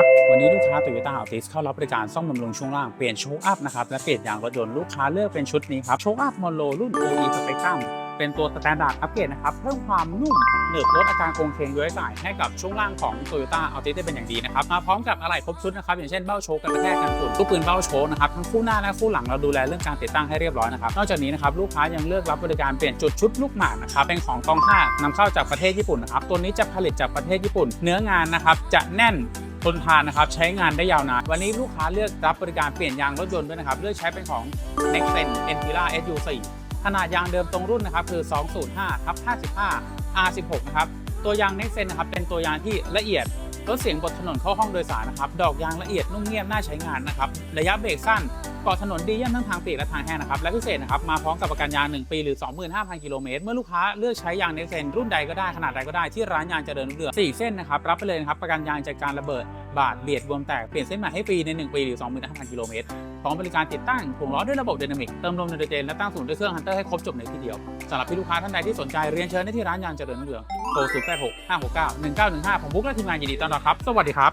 ครับ วันนี้ลูกค้า Toyota Altis เข้ารับบริการซ่อมบำรุงช่วงล่าง เปลี่ยนโชคอัพนะครับ และเปลี่ยนยางรถยนต์ลูกค้าเลือกเป็นชุดนี้ครับ โชคอัพมอนโลรุ่น OE Spectrum เป็นตัวสแตนดาร์ดอัปเกรดนะครับ เพิ่มความนุ่มเหนืบลดอาการโครงเคงย้อยสายให้กับช่วงล่างของ Toyota Altis ได้เป็นอย่างดีนะครับ มาพร้อมกับอะไหล่ครบชุดนะครับ อย่างเช่นเบ้าโชคกันกระแทกกันฝุ่นตู้ปืนเบ้าโชคนะครับทั้งคู่หน้าและคู่หลังเราดูแลเรื่องการติดตั้งให้เรียบร้อยนะครับ นอกจากนี้นะครับลูกค้ายังเลือกรับบริการเปลี่ยนจุดชุดลูกหมากนะครับเป็นของกองห้านำเข้าจากประเทศญี่ปุ่นนะครับตัวนี้จะผลิตจากประเทศญี่ปุ่น เนื้องานนะครับจะแน่น ทนทานนะครับใช้งานได้ยาวนาน วันนี้ลูกค้าเลือกรับบริการเปลี่ยนยางรถยนต์ด้วยนะครับ เลือกใช้เป็นของ Nexen Entira SU4 ขนาดยางเดิมตรงรุ่นนะครับคือ 205ทับ55 R16 นะครับตัวยาง Nexen นะครับเป็นตัวยางที่ละเอียดลดเสียงบนถนนเข้าห้องโดยสารนะครับดอกยางละเอียดนุ่มเงียบน่าใช้งานนะครับระยะเบรกสั้นเกาะถนนดีเยี่ยมทั้งทางเปียกและทางแห้งนะครับ และพิเศษนะครับ มาพร้อมกับประกันยาง 1 ปีหรือ 25,000 กิโลเมตร เมื่อลูกค้าเลือกใช้ยาง Nexen รุ่นใดก็ได้ ขนาดใดก็ได้ที่ร้านยางเจริญรุ่งเรือง4เส้นนะครับ รับไปเลยนะครับ ประกันยางจากการระเบิด บาดเบียดบวมแตก เปลี่ยนเส้นใหม่ให้ฟรีใน 1 ปีหรือ 25,000 กิโลเมตร พร้อมบริการติดตั้งถุงล้อด้วยระบบไดนามิก เติมลมไนโตรเจนและตั้งศูนย์ด้วยเครื่องฮันเตอร์ให้ครบจบในที่เดียวสำหรับพี่ลูกค้าท่านใดที่สนใจเรียนเชิญได้ที่ร้านยางเจริญรุ่งเรืองโทร0 8 6 5 6 9 1 9 1 5ผมบุ๊กและทีมงานยินดีต้อนรับครับ สวัสดีครับ